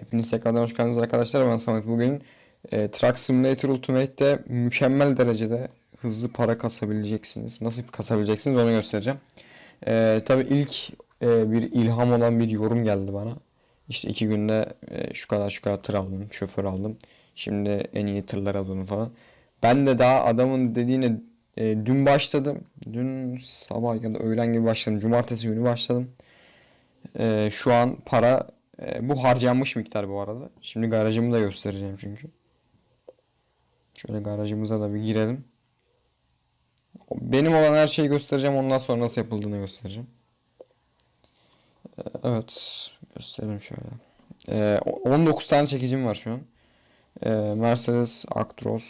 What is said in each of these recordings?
Hepiniz tekrardan hoş geldiniz arkadaşlar. Ben Samet. Bugün e, Truck Simulator Ultimate'de mükemmel derecede hızlı para kasabileceksiniz. Nasıl kasabileceksiniz onu göstereceğim. E, tabii ilk e, bir ilham olan bir yorum geldi bana. İşte iki günde e, şu kadar şu kadar tır aldım, şoför aldım. Şimdi en iyi tırlar alıyorum falan. Ben de daha adamın dediğine e, dün başladım. Dün sabah ya da öğlen gibi başladım. Cumartesi günü başladım. E, şu an para e, bu harcanmış miktar bu arada. Şimdi garajımı da göstereceğim çünkü. Şöyle garajımıza da bir girelim. Benim olan her şeyi göstereceğim. Ondan sonra nasıl yapıldığını göstereceğim. E, evet. Gösterelim şöyle. E, 19 tane çekicim var şu an. E, Mercedes Actros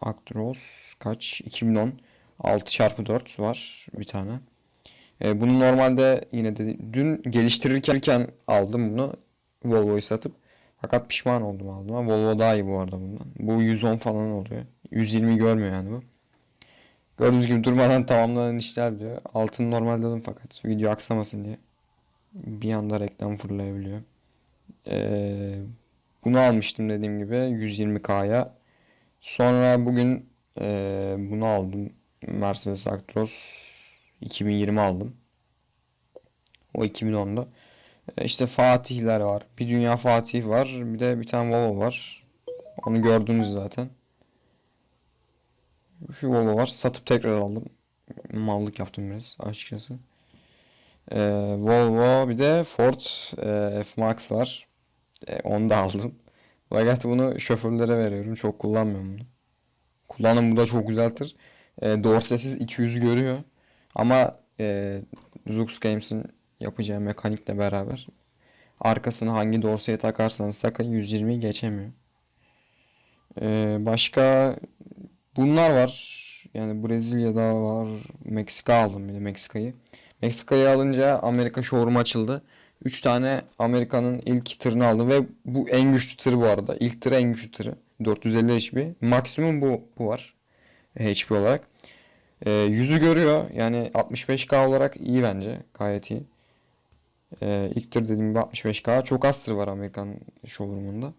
Actros kaç? 2010 6x4 var bir tane. E, bunu normalde yine de dün geliştirirken aldım bunu. Volvo'yu satıp. Fakat pişman oldum aldım. Volvo daha iyi bu arada bundan. Bu 110 falan oluyor. 120 görmüyor yani bu. Gördüğünüz gibi durmadan tamamlanan işler diyor. Altını normal dedim fakat video aksamasın diye. Bir anda reklam fırlayabiliyor. Ee, bunu almıştım dediğim gibi 120K'ya. Sonra bugün e, bunu aldım. Mercedes Actros 2020 aldım. O 2010'da. E, İşte Fatihler var. Bir dünya Fatih var. Bir de bir tane Volvo var. Onu gördünüz zaten. Şu Volvo var. Satıp tekrar aldım. Mallık yaptım biraz açıkçası. E, Volvo bir de Ford e, F-Max var. E, onu da aldım. Fakat bunu şoförlere veriyorum. Çok kullanmıyorum bunu. Kullanım bu da çok güzeldir. E, Dorsesiz 200 görüyor. Ama e, Zux Games'in yapacağı mekanikle beraber arkasına hangi dorseye takarsanız takın 120'yi geçemiyor. E, başka bunlar var. Yani Brezilya'da var. Meksika aldım bir de Meksika'yı. Meksika'yı alınca Amerika showroom açıldı. 3 tane Amerika'nın ilk tırını aldım ve bu en güçlü tır bu arada. İlk tırı en güçlü tırı. 450 HP. Maksimum bu, bu var. HP olarak. E, yüzü görüyor. Yani 65K olarak iyi bence. Gayet iyi. E, ilk tır dediğim gibi 65K. Çok az tır var Amerikan showroom'unda.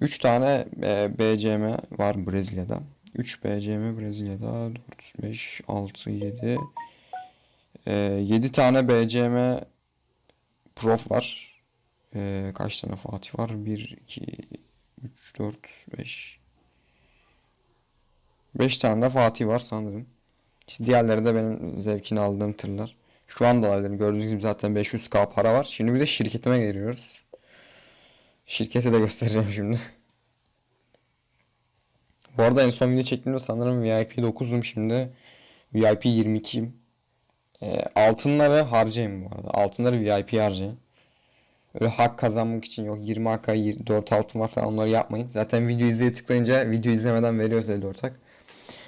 3 tane e, BCM var Brezilya'da. 3 BCM Brezilya'da. 4, 5, 6, 7. E, 7 tane BCM Prof var. E, kaç tane Fatih var? 1, 2, 3, 4, 5. 5 tane de Fatih var sanırım. İşte diğerleri de benim zevkini aldığım tırlar. Şu anda alabilirim. Gördüğünüz gibi zaten 500k para var. Şimdi bir de şirketime geliyoruz. Şirketi de göstereceğim şimdi. Bu arada en son video çektiğimde sanırım VIP 9'dum şimdi. VIP 22'yim. E, altınları harcayın bu arada. Altınları VIP harcayın. Öyle hak kazanmak için yok 20 hak 4 altın var falan onları yapmayın. Zaten video izleye tıklayınca video izlemeden veriyor size 4 hak.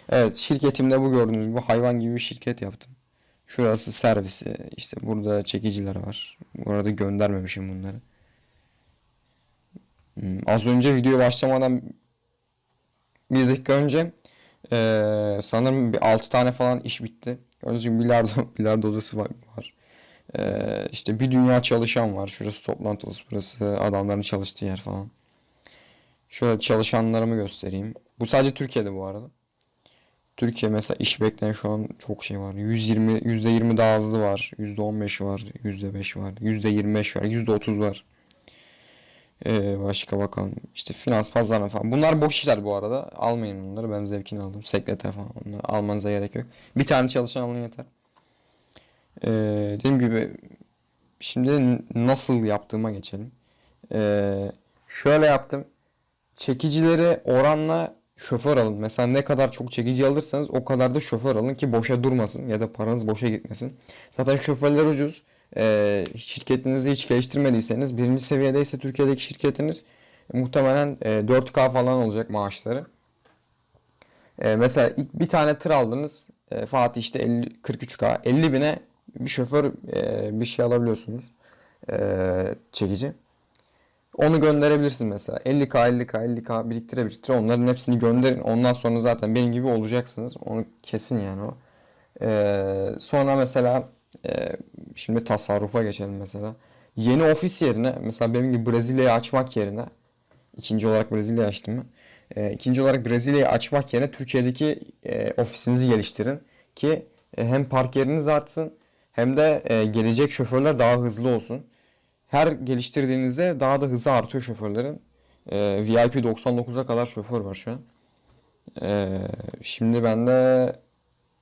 Evet şirketimde bu gördüğünüz gibi hayvan gibi bir şirket yaptım. Şurası servisi. işte burada çekiciler var. Bu arada göndermemişim bunları. Hmm, az önce video başlamadan bir dakika önce eee, sanırım bir 6 tane falan iş bitti. Gördüğünüz gibi bilardo, bilardo odası var. Eee, işte bir dünya çalışan var. Şurası toplantı odası. Burası adamların çalıştığı yer falan. Şöyle çalışanlarımı göstereyim. Bu sadece Türkiye'de bu arada. Türkiye mesela iş bekleyen şu an çok şey var. 120 %20 daha hızlı var. %15 var, %5 var, %25 var, %30 var. Ee, başka bakalım. İşte finans pazarına falan. Bunlar boş işler bu arada. Almayın onları. Ben zevkini aldım. Sekreter falan. Onları almanıza gerek yok. Bir tane çalışan alın yeter. Ee, dediğim gibi şimdi nasıl yaptığıma geçelim. Ee, şöyle yaptım. Çekicileri oranla şoför alın. Mesela ne kadar çok çekici alırsanız o kadar da şoför alın ki boşa durmasın ya da paranız boşa gitmesin. Zaten şoförler ucuz. Ee, şirketinizi hiç geliştirmediyseniz birinci seviyedeyse Türkiye'deki şirketiniz e, muhtemelen e, 4K falan olacak maaşları. E, mesela ilk bir tane tır aldınız. E, Fatih işte 50, 43K. 50 bine bir şoför e, bir şey alabiliyorsunuz. E, çekici. Onu gönderebilirsin mesela. 50k 50k 50k biriktire biriktire onların hepsini gönderin. Ondan sonra zaten benim gibi olacaksınız. Onu kesin yani o. Ee, sonra mesela e, şimdi tasarrufa geçelim mesela. yeni ofis yerine mesela benim gibi Brezilya'yı açmak yerine ikinci olarak Brezilya'yı açtım ben. E, ikinci olarak Brezilya'yı açmak yerine Türkiye'deki e, ofisinizi geliştirin ki e, hem park yeriniz artsın hem de e, gelecek şoförler daha hızlı olsun. Her geliştirdiğinizde daha da hızı artıyor şoförlerin. E, VIP 99'a kadar şoför var şu an. E, şimdi ben de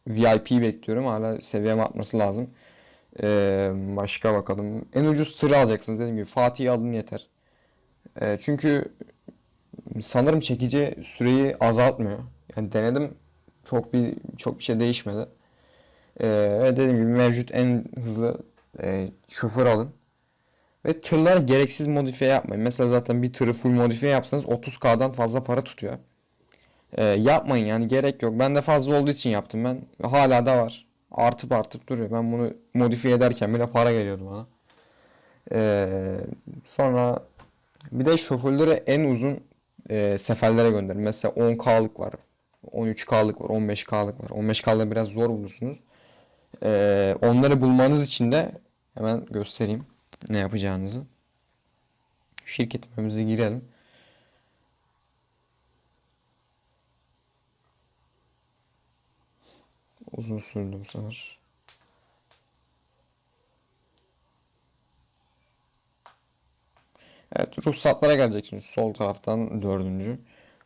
VIP'yi bekliyorum. Hala seviyem artması lazım. E, başka bakalım. En ucuz tırı alacaksınız dediğim gibi. Fatih'i alın yeter. E, çünkü sanırım çekici süreyi azaltmıyor. Yani denedim. Çok bir çok bir şey değişmedi. E, ve dediğim gibi mevcut en hızlı e, şoför alın. Ve tırlara gereksiz modifiye yapmayın. Mesela zaten bir tırı full modifiye yapsanız 30K'dan fazla para tutuyor. Ee, yapmayın yani gerek yok. Ben de fazla olduğu için yaptım ben. Hala da var. Artıp artıp duruyor. Ben bunu modifiye ederken bile para geliyordu bana. Ee, sonra bir de şoförleri en uzun e, seferlere gönderin. Mesela 10K'lık var. 13K'lık var. 15K'lık var. 15K'da biraz zor bulursunuz. Ee, onları bulmanız için de hemen göstereyim ne yapacağınızı. Şirketimize girelim. Uzun sürdü bu sefer. Evet ruhsatlara geleceksiniz sol taraftan dördüncü.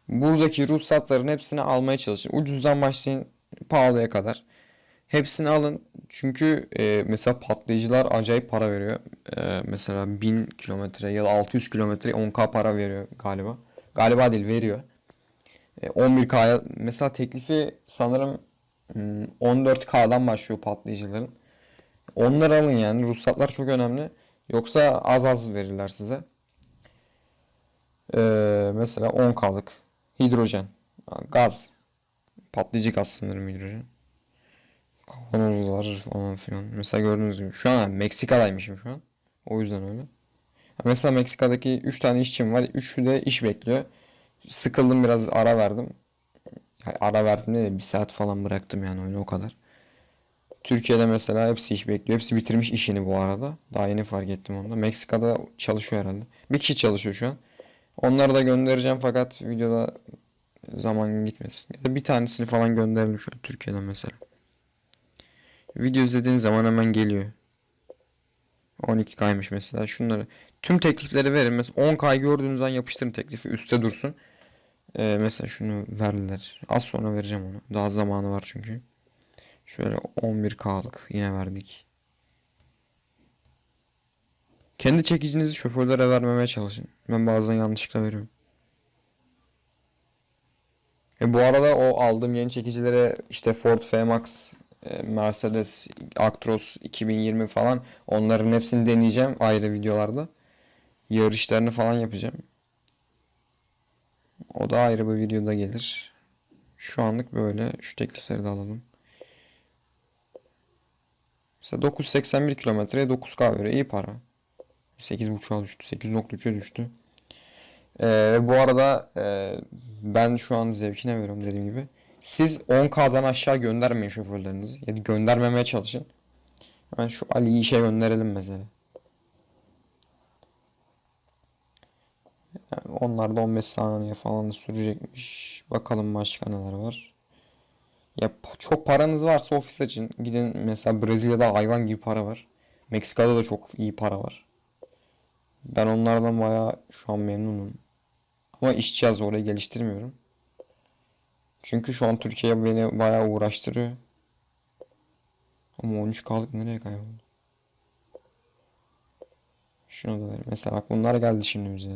Buradaki ruhsatların hepsini almaya çalışın. Ucuzdan başlayın pahalıya kadar. Hepsini alın. Çünkü e, mesela patlayıcılar acayip para veriyor. E, mesela 1000 kilometre ya da 600 kilometre 10k para veriyor galiba. Galiba değil veriyor. E, 11k'ya mesela teklifi sanırım hmm, 14k'dan başlıyor patlayıcıların. Onları alın yani. Ruhsatlar çok önemli. Yoksa az az verirler size. E, mesela 10k'lık hidrojen, gaz, patlayıcı gaz sanırım hidrojen. Kavanozlar falan filan. Mesela gördüğünüz gibi. Şu an Meksika'daymışım şu an. O yüzden öyle. Mesela Meksika'daki 3 tane işçim var. 3'ü de iş bekliyor. Sıkıldım biraz ara verdim. Yani ara verdim de bir saat falan bıraktım yani oyunu o kadar. Türkiye'de mesela hepsi iş bekliyor. Hepsi bitirmiş işini bu arada. Daha yeni fark ettim onu da. Meksika'da çalışıyor herhalde. Bir kişi çalışıyor şu an. Onları da göndereceğim fakat videoda zaman gitmesin. Ya da bir tanesini falan gönderelim şu an Türkiye'den mesela. Video izlediğin zaman hemen geliyor. 12K'ymış mesela. Şunları tüm teklifleri verin. Mesela 10K gördüğünüz an yapıştırın teklifi. Üste dursun. Ee, mesela şunu verdiler. Az sonra vereceğim onu. Daha zamanı var çünkü. Şöyle 11K'lık yine verdik. Kendi çekicinizi şoförlere vermemeye çalışın. Ben bazen yanlışlıkla veriyorum. E bu arada o aldığım yeni çekicilere işte Ford F-Max Mercedes Actros 2020 falan onların hepsini deneyeceğim ayrı videolarda. Yarışlarını falan yapacağım. O da ayrı bir videoda gelir. Şu anlık böyle. Şu teklifleri de alalım. Mesela 981 kilometreye 9K veriyor. İyi para. 8.5'a düştü. 8.3'e düştü. Ee, bu arada e, ben şu an zevkine veriyorum dediğim gibi. Siz 10K'dan aşağı göndermeyin şoförlerinizi. Yani göndermemeye çalışın. Hemen şu Ali'yi işe gönderelim mesela. Yani onlar da 15 saniye falan sürecekmiş. Bakalım başka neler var. Ya çok paranız varsa ofis açın. Gidin mesela Brezilya'da hayvan gibi para var. Meksika'da da çok iyi para var. Ben onlardan bayağı şu an memnunum. Ama işçi az orayı geliştirmiyorum. Çünkü şu an Türkiye beni bayağı uğraştırıyor. Ama 13K'lık nereye kayboldu? Şunu da ver. Mesela bak bunlar geldi şimdi bize.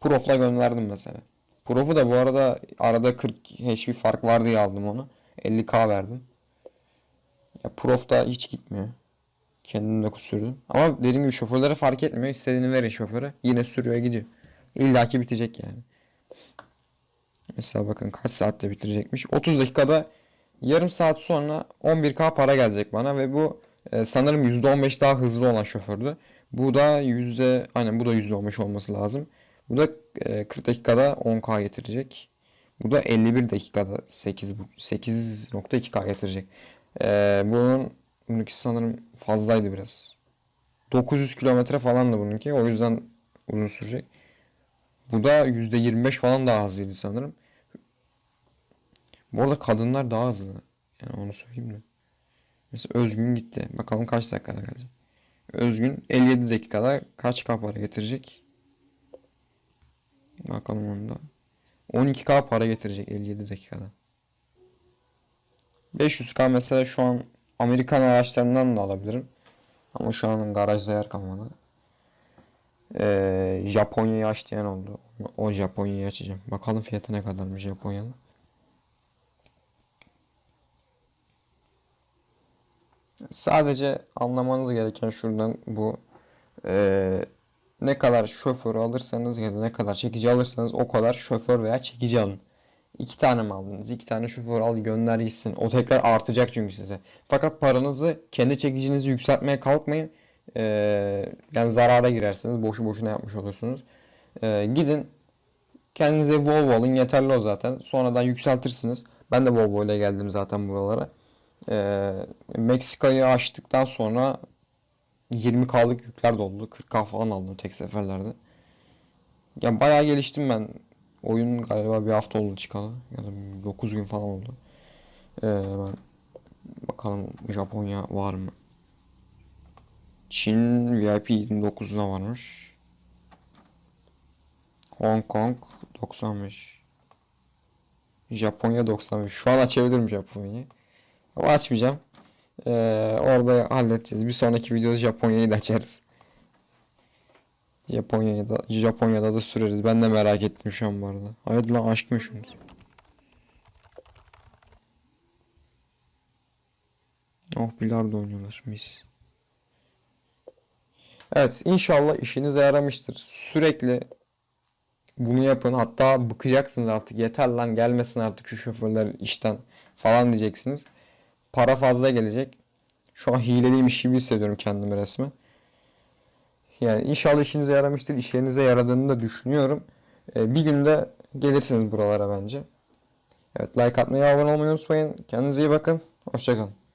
Prof'la gönderdim mesela. Prof'u da bu arada arada 40 HP fark var diye aldım onu. 50K verdim. Ya Prof da hiç gitmiyor. Kendim de sürdüm. Ama dediğim gibi şoförlere fark etmiyor. İstediğini verin şoföre. Yine sürüyor gidiyor. İlla ki bitecek yani. Mesela bakın kaç saatte bitirecekmiş. 30 dakikada yarım saat sonra 11K para gelecek bana ve bu e, sanırım %15 daha hızlı olan şofördü. Bu da yüzde aynen bu da %15 olması lazım. Bu da e, 40 dakikada 10K getirecek. Bu da 51 dakikada 8 8.2K getirecek. E, bunun bununki sanırım fazlaydı biraz. 900 kilometre falan da bununki. O yüzden uzun sürecek. Bu da %25 falan daha hızlıydı sanırım. Bu arada kadınlar daha hızlı. Yani onu söyleyeyim de. Mesela Özgün gitti. Bakalım kaç dakikada gelecek. Özgün 57 dakikada kaç K para getirecek? Bakalım onda. 12K para getirecek 57 dakikada. 500K mesela şu an Amerikan araçlarından da alabilirim. Ama şu an garajda yer kalmadı. Ee, Japonya'yı aç diyen oldu. O Japonya'yı açacağım. Bakalım fiyatı ne kadarmış Japonya'nın. Sadece anlamanız gereken şuradan bu eee, ne kadar şoförü alırsanız ya da ne kadar çekici alırsanız o kadar şoför veya çekici alın. İki tane mi aldınız? İki tane şoför al gönder gitsin. O tekrar artacak çünkü size. Fakat paranızı kendi çekicinizi yükseltmeye kalkmayın. Eee, yani zarara girersiniz. Boşu boşuna yapmış olursunuz. Eee, gidin kendinize Volvo alın. Yeterli o zaten. Sonradan yükseltirsiniz. Ben de Volvo ile geldim zaten buralara. Ee, Meksika'yı açtıktan sonra 20K'lık yükler doldu. 40K falan aldım tek seferlerde. Ya bayağı geliştim ben. Oyun galiba bir hafta oldu çıkalı. Ya da 9 gün falan oldu. Ee, ben bakalım Japonya var mı? Çin VIP 29'da varmış. Hong Kong 95. Japonya 95. Şu an açabilirim Japonya'yı. Ama açmayacağım. Ee, orada halledeceğiz. Bir sonraki videoda Japonya'yı da açarız. Japonya'ya da Japonya'da da süreriz. Ben de merak ettim şu an bu arada. Haydi lan aşk mı şunu? Oh bilardo oynuyorlar mis. Evet inşallah işinize yaramıştır. Sürekli bunu yapın. Hatta bıkacaksınız artık. Yeter lan gelmesin artık şu şoförler işten falan diyeceksiniz. Para fazla gelecek. Şu an hileliymiş gibi hissediyorum kendimi resmen. Yani inşallah işinize yaramıştır. İşlerinize yaradığını da düşünüyorum. Ee, bir günde gelirsiniz buralara bence. Evet like atmayı, abone olmayı unutmayın. Kendinize iyi bakın. Hoşçakalın.